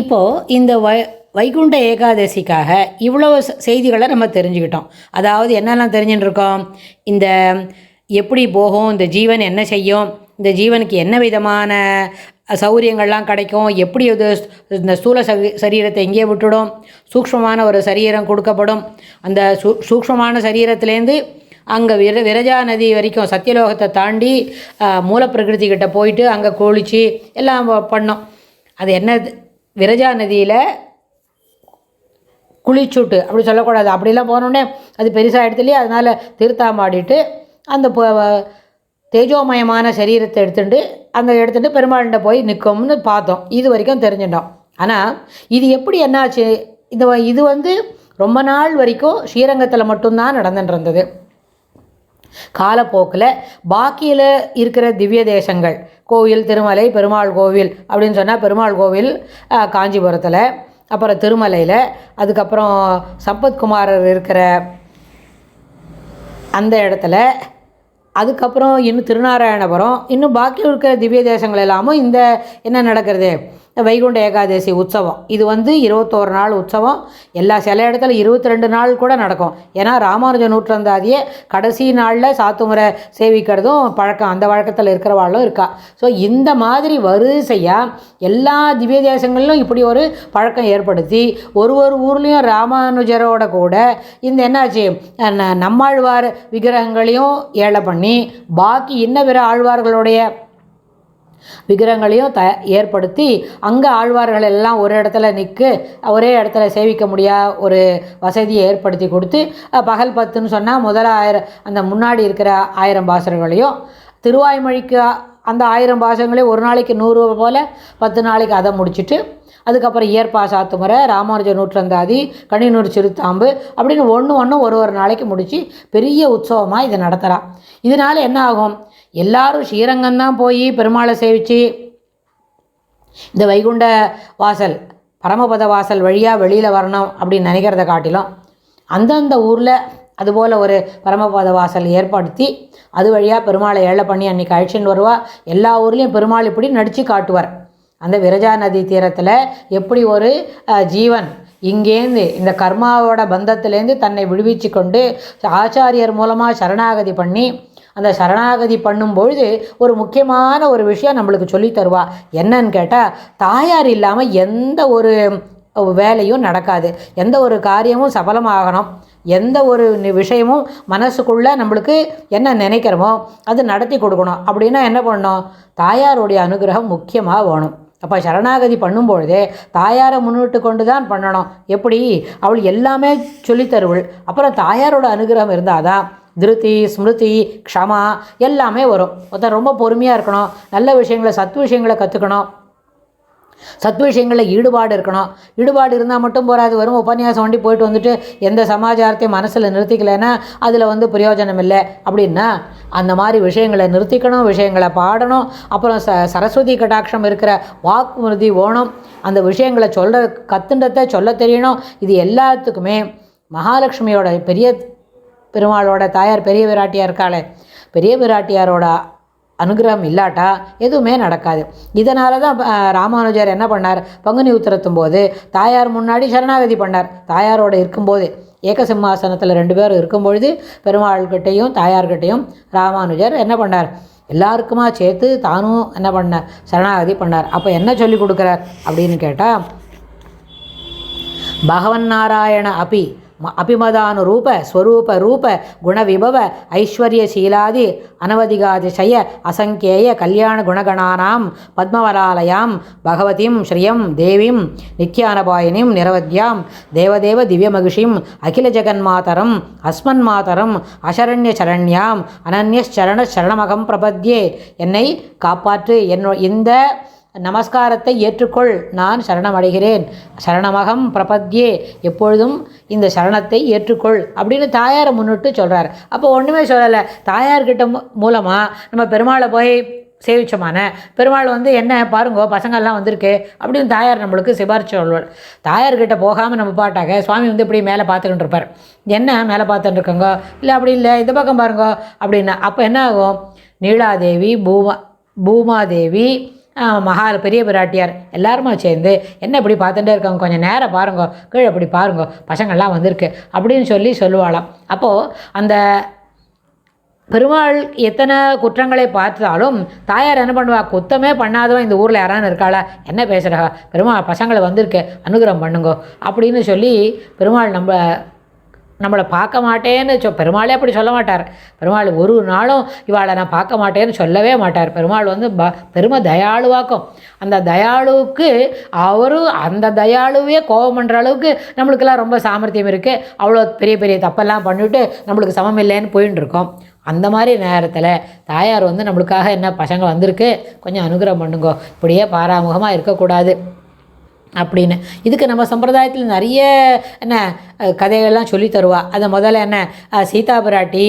இப்போது இந்த வை வைகுண்ட ஏகாதசிக்காக இவ்வளவு செய்திகளை நம்ம தெரிஞ்சுக்கிட்டோம். அதாவது என்னெல்லாம் தெரிஞ்சுட்டு இருக்கோம் இந்த எப்படி போகும் இந்த ஜீவன் என்ன செய்யும் இந்த ஜீவனுக்கு என்ன விதமான சௌகரியங்கள்லாம் கிடைக்கும் எப்படி இது இந்த ஸ்தூல சரீரத்தை எங்கேயே விட்டுடும் சூக்ஷ்மமான ஒரு சரீரம் கொடுக்கப்படும். அந்த சூ சூக்ஷ்மமான சரீரத்துலேருந்து அங்கே விர விரஜா நதி வரைக்கும் சத்தியலோகத்தை தாண்டி மூலப்பிரகிருதி கிட்டே போயிட்டு அங்கே கோழிச்சு எல்லாம் பண்ணோம். அது என்ன விரஜா நதியில் குளிச்சூட்டு அப்படி சொல்லக்கூடாது. அப்படிலாம் போனோடனே அது பெருசாக இடத்துலையே அதனால் தீர்த்தாமாடிட்டு அந்த தேஜோமயமான சரீரத்தை எடுத்துட்டு அந்த எடுத்துகிட்டு பெருமாள்கிட்ட போய் நிற்கும்னு பார்த்தோம். இது வரைக்கும் தெரிஞ்சிட்டோம். ஆனால் இது எப்படி என்னாச்சு? இந்த இது வந்து ரொம்ப நாள் வரைக்கும் ஸ்ரீரங்கத்தில் மட்டும்தான் நடந்துட்டு இருந்தது. காலப்போக்கில் பாக்கியில் இருக்கிற திவ்ய தேசங்கள் கோவில் திருமலை பெருமாள் கோவில் அப்படின்னு சொன்னால் பெருமாள் கோவில் காஞ்சிபுரத்தில் அப்புறம் திருமலையில் அதுக்கப்புறம் சம்பத்குமாரர் இருக்கிற அந்த இடத்துல அதுக்கப்புறம் இன்னும் திருநாராயணபுரம் இன்னும் பாக்கி இருக்கிற திவ்ய தேசங்கள் எல்லாமும் இந்த என்ன நடக்கிறது? வைகுண்ட ஏகாதசி உற்சவம். இது வந்து இருபத்தோரு நாள் உற்சவம். எல்லா சில இடத்துல இருபத்தி ரெண்டு நாள் கூட நடக்கும். ஏன்னா ராமானுஜ நூற்றந்தாதியே கடைசி நாளில் சாத்துமுறை சேவிக்கிறதும் பழக்கம். அந்த வழக்கத்தில் இருக்கிறவாளும் இருக்கா. ஸோ இந்த மாதிரி வரிசையாக எல்லா திவ்ய தேசங்களிலும் இப்படி ஒரு பழக்கம் ஏற்படுத்தி ஒரு ஒரு ஊர்லேயும் ராமானுஜரோட கூட இந்த என்னாச்சு ந- நம்மாழ்வார் விக்கிரகங்களையும் ஏழை பண்ணி பாக்கி இன்ன பிற ஆழ்வார்களுடைய விக்கிரகங்களையும் த ஏற்படுத்தி அங்கே ஆழ்வார்கள் எல்லாம் ஒரு இடத்துல நிற்கு ஒரே இடத்துல சேவிக்க முடியா ஒரு வசதியை ஏற்படுத்தி கொடுத்து பகல் பத்துன்னு சொன்னால் முதல் ஆயிரம் அந்த முன்னாடி இருக்கிற ஆயிரம் பாசர்களையும் திருவாய்மொழிக்கு அந்த ஆயிரம் பாசங்களையும் ஒரு நாளைக்கு நூறு போல் பத்து நாளைக்கு அதை முடிச்சுட்டு அதுக்கப்புறம் இயற்பா சாத்துமுறை ராமானுஜ நூற்றந்தாதி கணினூர் சிறுத்தாம்பு அப்படின்னு ஒன்று ஒன்று ஒரு ஒரு நாளைக்கு முடித்து பெரிய உற்சவமாக இதை நடத்துகிறான் இதனால் என்ன ஆகும்? எல்லாரும் ஸ்ரீரங்கம்தான் போய் பெருமாளை சேவித்து இந்த வைகுண்ட வாசல் பரமபத வாசல் வழியாக வெளியில் வரணும் அப்படின்னு நினைக்கிறத காட்டிலும் அந்தந்த ஊரில் அதுபோல் ஒரு பரமபத வாசல் ஏற்படுத்தி அது வழியாக பெருமாளை ஏழை பண்ணி அன்றைக்கி அழிச்சின்னு வருவா. எல்லா ஊர்லேயும் பெருமாள் இப்படி நடித்து காட்டுவார். அந்த விரஜா நதி தீரத்தில் எப்படி ஒரு ஜீவன் இங்கேருந்து இந்த கர்மாவோட பந்தத்திலேருந்து தன்னை விடுவிச்சு கொண்டு ஆச்சாரியர் மூலமாக சரணாகதி பண்ணி அந்த சரணாகதி பண்ணும்பொழுது ஒரு முக்கியமான ஒரு விஷயம் நம்மளுக்கு சொல்லித் தருவா. என்னன்னு கேட்டால் தாயார் இல்லாமல் எந்த ஒரு வேலையும் நடக்காது. எந்த ஒரு காரியமும் சபலமாகணும். எந்த ஒரு விஷயமும் மனசுக்குள்ளே நம்மளுக்கு என்ன நினைக்கிறோமோ அது நடத்தி கொடுக்கணும். அப்படின்னா என்ன பண்ணணும்? தாயாருடைய அனுகிரகம் முக்கியமாக வேணும். அப்போ சரணாகதி பண்ணும்பொழுதே தாயாரை முன்னிட்டு கொண்டு தான் பண்ணணும். எப்படி? அவள் எல்லாமே சொல்லித் தருவள். அப்புறம் தாயாரோட அனுகிரகம் இருந்தால் தான் திருதி ஸ்மிருதி க்ஷமா எல்லாமே வரும். ஒருத்தன் ரொம்ப பொறுமையாக இருக்கணும். நல்ல விஷயங்களை சத் விஷயங்களை கற்றுக்கணும் சத் விஷயங்களில் ஈடுபாடு இருக்கணும். ஈடுபாடு இருந்தால் மட்டும் போகாது வரும் உபன்யாசம் வண்டி போயிட்டு வந்துட்டு எந்த சமாச்சாரத்தையும் மனசில் நிறுத்திக்கலைன்னா அதில் வந்து பிரயோஜனம் இல்லை. அப்படின்னா அந்த மாதிரி விஷயங்களை நிறுத்திக்கணும் விஷயங்களை பாடணும். அப்புறம் ச சரஸ்வதி கடாட்சம் இருக்கிற வாக்குறுதி ஓணும். அந்த விஷயங்களை சொல்கிற கத்துன்றதை சொல்ல தெரியணும். இது எல்லாத்துக்குமே மகாலட்சுமியோட பெரிய பெருமாளோட தாயார் பெரிய பிராட்டியாக இருக்காளே. பெரிய விராட்டியாரோட அனுகிரகம் இல்லாட்டா எதுவுமே நடக்காது. இதனால தான் ராமானுஜர் என்ன பண்ணார்? பங்குனி உத்திரத்தும் போது தாயார் முன்னாடி சரணாகதி பண்ணார். தாயாரோட இருக்கும்போது ஏகசிம்மாசனத்தில் ரெண்டு பேரும் இருக்கும்பொழுது பெருமாள்கிட்டையும் தாயார்கிட்டையும் ராமானுஜர் என்ன பண்ணார்? எல்லாருக்குமா சேர்த்து தானும் என்ன பண்ணார் சரணாகதி பண்ணார். அப்போ என்ன சொல்லி கொடுக்குறார் அப்படின்னு கேட்டால் பகவன் நாராயண அபி ம- அபிமதானுரூப ஸ்வரூப ரூப குணவிபவ ஐஸ்வர்யசீலாதி அனவதிகாதிசய அசங்கேய கல்யாண குணகணானாம் பத்மவராலயாம் பகவதிம் ஸ்ரீயம் தேவீம் நித்யானபாயினிம் நிரவத்யாம் தேவதேவ திவ்யமகிஷிம் அகில ஜெகன்மாதரம் அஸ்மன்மாதரம் அசரண்ய சரண்யாம் அனன்யச்சரண சரணமகம் பிரபத்யே என்னை காப்பாற்று என்னோ இந்த நமஸ்காரத்தை ஏற்றுக்கொள் நான் சரணமடைகிறேன். சரணமகம் பிரபத்யே எப்பொழுதும் இந்த சரணத்தை ஏற்றுக்கொள் அப்படின்னு தாயாரை முன்னிட்டு சொல்கிறார் அப்போ ஒன்றுமே சொல்லலை. தாயார்கிட்ட மூலமாக நம்ம பெருமாளை போய் சேவிச்சமான? பெருமாள் வந்து என்ன பாருங்கோ பசங்கள்லாம் வந்திருக்கு. அப்படின்னு தாயார் நம்மளுக்கு சிபாரிச்சு சொல்வார். தாயார்கிட்ட போகாமல் நம்ம பாட்டாக சுவாமி வந்து இப்படி மேலே பார்த்துக்கிட்டு இருப்பார்? என்ன மேலே பார்த்துட்டு இருக்கோங்க? இல்லை அப்படி இல்லை. இந்த பக்கம் பாருங்கோ. அப்படின்னா. அப்போ என்ன ஆகும்? நீலாதேவி பூமா பூமாதேவி மகா பெரிய பிராட்டியார். எல்லாருமா சேர்ந்து என்ன இப்படி பார்த்துட்டே இருக்காங்க? கொஞ்சம் நேரம் பாருங்க கீழே இப்படி பாருங்க பசங்கள்லாம் வந்திருக்கு அப்படின்னு சொல்லி சொல்லுவாளாம். அப்போது அந்த பெருமாள் எத்தனை குற்றங்களை பார்த்தாலும் தாயார் என்ன பண்ணுவா? குத்தமே பண்ணாதவன் இந்த ஊரில் யாரான்னு இருக்காளா? என்ன பேசுகிறா பெருமாள் பசங்களை வந்திருக்கு அனுகிரகம் பண்ணுங்கோ அப்படின்னு சொல்லி பெருமாள் நம்ம நம்மளை பார்க்க மாட்டேன்னு சொ பெருமாளே அப்படி சொல்ல மாட்டார். பெருமாள் ஒரு நாளும் இவாளை நான் பார்க்க மாட்டேன்னு சொல்லவே மாட்டார். பெருமாள் வந்து ப பெருமை தயாளுவாக்கும். அந்த தயாளுவுக்கு அவரும் அந்த தயாளுவே கோபம் பண்ணுற அளவுக்கு நம்மளுக்கெல்லாம் ரொம்ப சாமர்த்தியம் இருக்குது அவ்வளோ பெரிய பெரிய தப்பெல்லாம் பண்ணிவிட்டு நம்மளுக்கு சமம் இல்லைன்னு போயின்னு இருக்கோம். அந்த மாதிரி நேரத்தில் தாயார் வந்து நம்மளுக்காக என்ன பசங்க வந்திருக்கு கொஞ்சம் அனுகிரகம் பண்ணுங்கோ. இப்படியே பாராமுகமாக இருக்கக்கூடாது. அப்படின்னு. இதுக்கு நம்ம சம்பிரதாயத்தில் நிறைய என்ன கதைகள்லாம் சொல்லி தருவா. அதை முதல்ல என்ன சீதா பிராட்டி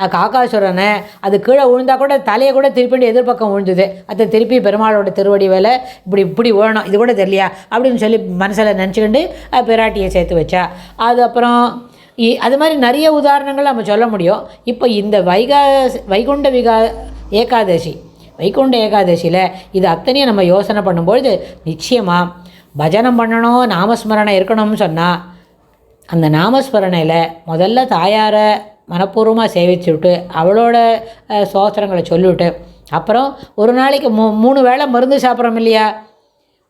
காக்காசுரனை அது கீழே விழுந்தா கூட தலையை கூட திருப்பி எதிர்பக்கம் விழுந்தது. அதை திருப்பி பெருமாளோட திருவடி வேலை இப்படி இப்படி விழணும் இது கூட தெரியலையா அப்படின்னு சொல்லி மனசில் நினச்சிக்கிண்டு பிராட்டியை சேர்த்து வச்சா. அது அப்புறம் இ- அது மாதிரி நிறைய உதாரணங்கள் நம்ம சொல்ல முடியும். இப்போ இந்த வைகா வைகுண்ட விகா ஏகாதசி வைகுண்ட ஏகாதசியில் இது அத்தனையும் நம்ம யோசனை பண்ணும்பொழுது நிச்சயமாக பஜனம் பண்ணணும் நாமஸ்மரணை இருக்கணும்னு சொன்னால் அந்த நாமஸ்மரணையில் முதல்ல தாயாரை மனப்பூர்வமாக சேவிச்சுவிட்டு அவளோட சோசனங்களை சொல்லிவிட்டு அப்புறம் ஒரு நாளைக்கு மூ மூணு வேளை மருந்து சாப்பிட்றோம் இல்லையா?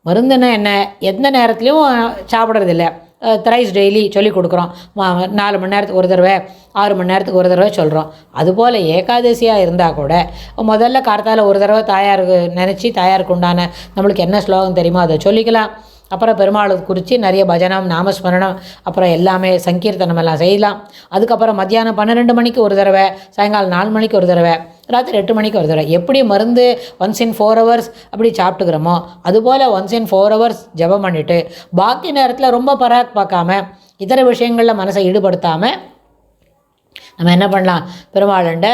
மருந்துன்னா என்ன? எந்த நேரத்துலையும் சாப்பிட்றதில்ல. த்ரைஸ் டெய்லி சொல்லி கொடுக்குறோம். நாலு மணி நேரத்துக்கு ஒரு தடவை ஆறு மணி நேரத்துக்கு ஒரு தடவை சொல்கிறோம் அதுபோல் ஏகாதசியாக இருந்தால் கூட முதல்ல கார்த்தால ஒரு தடவை தாயாருக்கு நினச்சி தாயாருக்கு உண்டான நம்மளுக்கு என்ன ஸ்லோகம் தெரியுமோ அதை சொல்லிக்கலாம். அப்புறம் பெருமாளுக்கு குறித்து நிறைய பஜனம் நாமஸ்மரணம் அப்புறம் எல்லாமே சங்கீர்த்தனம் எல்லாம் செய்யலாம். அதுக்கப்புறம் மத்தியானம் பன்னிரெண்டு மணிக்கு ஒரு தடவை சாயங்காலம் நாலு மணிக்கு ஒரு தடவை ராத்திரி எட்டு மணிக்கு ஒரு தடவை. எப்படி மருந்து ஒன்ஸ் இன் ஃபோர் ஹவர்ஸ் அப்படி சாப்பிட்டுக்கிறோமோ அதுபோல் ஒன்ஸ் இன் ஃபோர் ஹவர்ஸ் ஜெபம் பண்ணிவிட்டு பாக்கி நேரத்தில் ரொம்ப பராக் பார்க்காம இதர விஷயங்களில் மனசை ஈடுபடுத்தாமல் நம்ம என்ன பண்ணலாம்? பெருமாளண்ட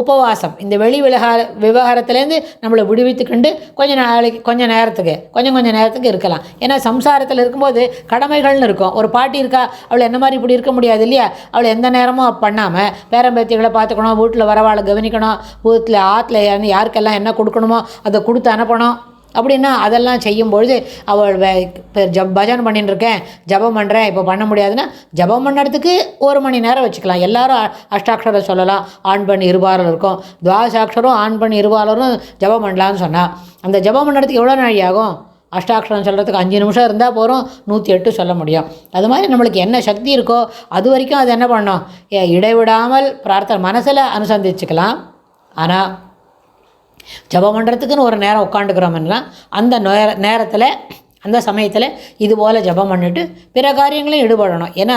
உபவாசம். இந்த வெளி விவகார விவகாரத்துலேருந்து நம்மளை விடுவித்துக்கொண்டு கொஞ்ச நாளைக்கு கொஞ்சம் நேரத்துக்கு கொஞ்சம் கொஞ்சம் நேரத்துக்கு இருக்கலாம். ஏன்னா சம்சாரத்தில் இருக்கும்போது கடமைகள்னு இருக்கும். ஒரு பாட்டி இருக்கா அவளை என்ன மாதிரி இப்படி இருக்க முடியாது இல்லையா? அவளை எந்த நேரமும் பண்ணாமல் பேரம்பேத்திகளை பார்த்துக்கணும் வீட்டில் வரவாளை கவனிக்கணும் வீட்டில் ஆற்றுல யாருக்கெல்லாம் என்ன கொடுக்கணுமோ அதை கொடுத்து அனுப்பணும். அப்படின்னா அதெல்லாம் செய்யும்பொழுது அவள் இப்போ ஜப் பஜன் பண்ணிட்டு இருக்கேன் ஜபம் பண்ணுறேன் இப்போ பண்ண முடியாதுன்னா ஜபம் பண்ணுறதுக்கு ஒரு மணி நேரம் வச்சுக்கலாம். எல்லாரும் அஷ்டாட்சரம் சொல்லலாம் ஆண் பெண் இருபாலர் இருக்கும். துவாசாட்சரம் ஆண் பெண் இருபாலரும் ஜபம் பண்ணலான்னு சொன்னால் அந்த ஜபம் பண்ணுறதுக்கு எவ்வளோ நாழி ஆகும்? அஷ்டாட்சரம் சொல்கிறதுக்கு அஞ்சு நிமிஷம் இருந்தால் போகிறோம் நூற்றி எட்டு சொல்ல முடியும். அது மாதிரி நம்மளுக்கு என்ன சக்தி இருக்கோ அது வரைக்கும் அது என்ன பண்ணோம்? ஏ, இடைவிடாமல் பிரார்த்தனை மனசில் அனுசந்திச்சுக்கலாம். ஆனால் ஜபம் பண்ணுறதுக்குன்னு ஒரு நேரம் உட்காந்துக்கிறோம்னா அந்த நேர நேரத்தில் அந்த சமயத்தில் இது போல் ஜபம் பண்ணிட்டு பிற காரியங்களையும் ஈடுபடணும். ஏன்னா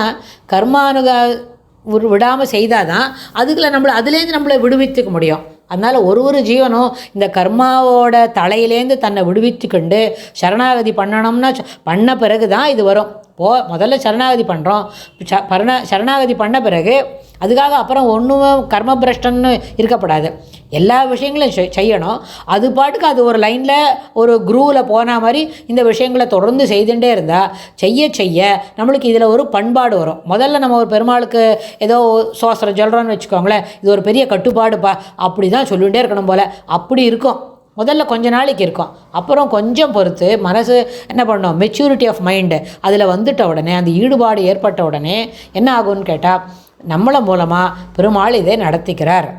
கர்மானுகா விடாமல் செய்தால் தான் அதுக்குள்ள நம்மளை அதுலேருந்து நம்மளை விடுவித்துக்க முடியும். அதனால் ஒரு ஒரு ஜீவனும் இந்த கர்மாவோட தலையிலேருந்து தன்னை விடுவித்துக்கொண்டு சரணாகதி பண்ணணும்னா ச- பண்ண பிறகு தான் இது வரும். போ முதல்ல சரணாகதி பண்ணுறோம் ச பரண சரணாகதி பண்ண பிறகு அதுக்காக அப்புறம் ஒன்றுமே கர்மபிரஷ்டன்னு இருக்கப்படாது. எல்லா விஷயங்களும் செய்யணும். அது பாட்டுக்கு அது ஒரு லைனில் ஒரு குரூவில் போன மாதிரி இந்த விஷயங்களை தொடர்ந்து செய்துட்டே இருந்தால் செய்ய செய்ய நம்மளுக்கு இதில் ஒரு பண்பாடு வரும். முதல்ல நம்ம ஒரு பெருமாளுக்கு ஏதோ சோசரம் சொல்கிறோன்னு வச்சுக்கோங்களேன் இது ஒரு பெரிய கட்டுப்பாடுப்பா அப்படி தான் சொல்லிகிட்டே இருக்கணும் போல். அப்படி இருக்கும். முதல்ல கொஞ்ச நாளைக்கு இருக்கும். அப்புறம் கொஞ்சம் பொறுத்து மனசு என்ன பண்ணோம்? மெச்சூரிட்டி ஆஃப் மைண்டு அதில் வந்துட்ட உடனே அந்த ஈடுபாடு ஏற்பட்ட உடனே என்ன ஆகும்னு கேட்டால் நம்மளை மூலமாக பெருமாள் இதை நடத்திக்கிறார்.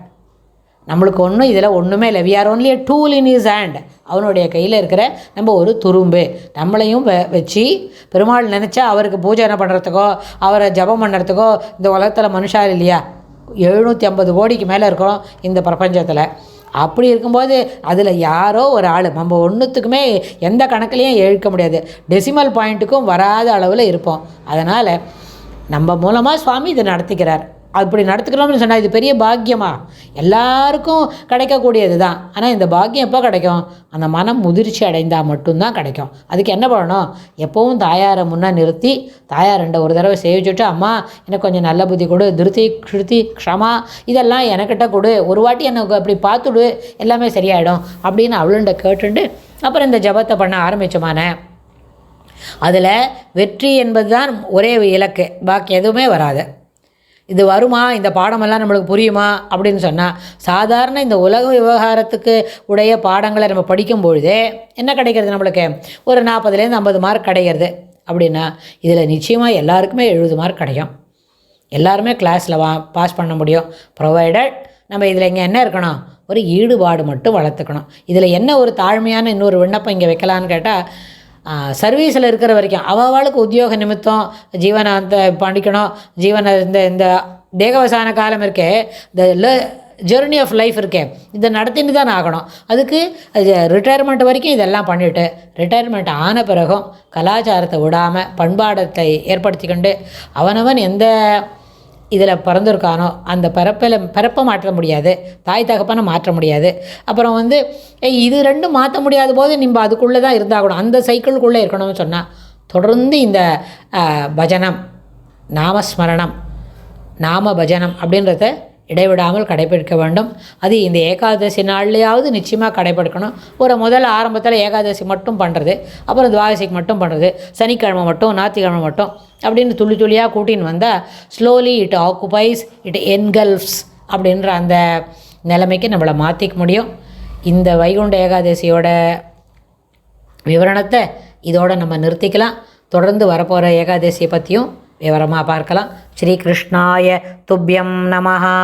நம்மளுக்கு ஒன்றும் இதில் ஒன்றுமே இல்லை. We are only tool in his hand அவனுடைய கையில் இருக்கிற நம்ம ஒரு துரும்பு. நம்மளையும் வ வச்சு பெருமாள் நினச்சா அவருக்கு பூஜை பண்ணுறதுக்கோ அவரை ஜபம் பண்ணுறதுக்கோ இந்த உலகத்தில் மனுஷா இல்லையா? எழுநூற்றி ஐம்பது கோடிக்கு மேலே இருக்கிறோம் இந்த பிரபஞ்சத்தில். அப்படி இருக்கும்போது அதில் யாரோ ஒரு ஆள். நம்ம ஒன்றுத்துக்குமே எந்த கணக்குலையும் எழுக்க முடியாது. டெசிமல் பாயிண்ட்டுக்கும் வராத அளவில் இருப்போம். அதனால் நம்ம மூலமாக சுவாமி இதை நடத்திக்கிறார். அப்படி நடத்துக்கிறோம்னு சொன்னால் இது பெரிய பாக்கியமா? எல்லாருக்கும் கிடைக்கக்கூடியது தான் ஆனால் இந்த பாக்கியம் எப்போ கிடைக்கும்? அந்த மனம் முதிர்ச்சி அடைந்தால் மட்டும்தான் கிடைக்கும். அதுக்கு என்ன பண்ணணும்? எப்போவும் தாயாரை முன்னே நிறுத்தி தாயாரண்ட ஒரு தடவை சேவிச்சுட்டு அம்மா எனக்கு கொஞ்சம் நல்ல புத்தி கொடு திருத்தி கிருத்தி க்ஷமா இதெல்லாம் எனக்கிட்ட கொடு. ஒரு வாட்டி எனக்கு அப்படி பார்த்துடு எல்லாமே சரியாயிடும். அப்படின்னு அவளுண்ட கேட்டுண்டு அப்புறம் இந்த ஜபத்தை பண்ண ஆரம்பிச்சோமானே. அதில் வெற்றி என்பது தான் ஒரே இலக்கு. பாக்கி எதுவுமே வராது. இது வருமா? இந்த பாடமெல்லாம் நம்மளுக்கு புரியுமா? அப்படின்னு சொன்னால் சாதாரண இந்த உலக விவகாரத்துக்கு உடைய பாடங்களை நம்ம படிக்கும் பொழுதே என்ன கிடைக்கிறது நம்மளுக்கு? ஒரு நாற்பதுலேருந்து ஐம்பது மார்க் கிடைக்கிறது. அப்படின்னா இதில் நிச்சயமாக எல்லாருக்குமே எழுபது மார்க் கிடைக்கும். எல்லாருமே கிளாஸில் வா பாஸ் பண்ண முடியும். ப்ரொவைடட் நம்ம இதில் இங்கே என்ன இருக்கணும்? ஒரு ஈடுபாடு மட்டும் வளர்த்துக்கணும். இதில் என்ன ஒரு தாழ்மையான இன்னொரு விண்ணப்பம் இங்கே வைக்கலான்னு கேட்டால் சர்வீஸில் இருக்கிற வரைக்கும். அவளுக்கு உத்தியோக நிமித்தம் ஜீவனை அந்த பண்ணிக்கணும் ஜீவனை இந்த இந்த தேகவசான காலம் இருக்கே. இந்த ஜெர்னி ஆஃப் லைஃப் இருக்கே. இதை நடத்திட்டு தான் ஆகணும். அதுக்கு ரிட்டையர்மெண்ட் வரைக்கும் இதெல்லாம் பண்ணிவிட்டு ரிட்டையர்மெண்ட் ஆன பிறகும் கலாச்சாரத்தை விடாமல் பண்பாடத்தை ஏற்படுத்திக்கொண்டு அவனவன் எந்த இதில் பிறந்திருக்கானோ அந்த பிறப்பில் பிறப்பை மாற்ற முடியாது தாய் தகப்பனை மாற்ற முடியாது. அப்புறம் வந்து ஏய், இது ரெண்டும் மாற்ற முடியாத போது நம்ம அதுக்குள்ளே தான் இருந்தாகணும் அந்த சைக்கிளுக்குள்ளே இருக்கணும்னு சொன்னால் தொடர்ந்து இந்த பஜனம் நாமஸ்மரணம் நாம பஜனம் அப்படின்றத இடைவிடாமல் கடைபிடிக்க வேண்டும். அது இந்த ஏகாதசி நாள்லையாவது நிச்சயமாக கடைபிடிக்கணும். ஒரு முதல் ஆரம்பத்தில் ஏகாதசி மட்டும் பண்ணுறது அப்புறம் துவாதசிக்கு மட்டும் பண்ணுறது சனிக்கிழமை மட்டும் ஞாயிற்றுக்கிழமை மட்டும் அப்படின்னு துளி துளியாக கூட்டின்னு வந்தால் slowly it occupies it engulfs அப்படின்ற அந்த நிலைமைக்கு நம்மளை மாற்றிக்க முடியும். இந்த வைகுண்ட ஏகாதசியோட விவரணத்தை இதோடு நம்ம நிறுத்திக்கலாம். தொடர்ந்து வரப்போகிற ஏகாதசியை பற்றியும் விவரமாக பார்க்கலாம். ஸ்ரீ கிருஷ்ணாய துப்பியம் நமஹா.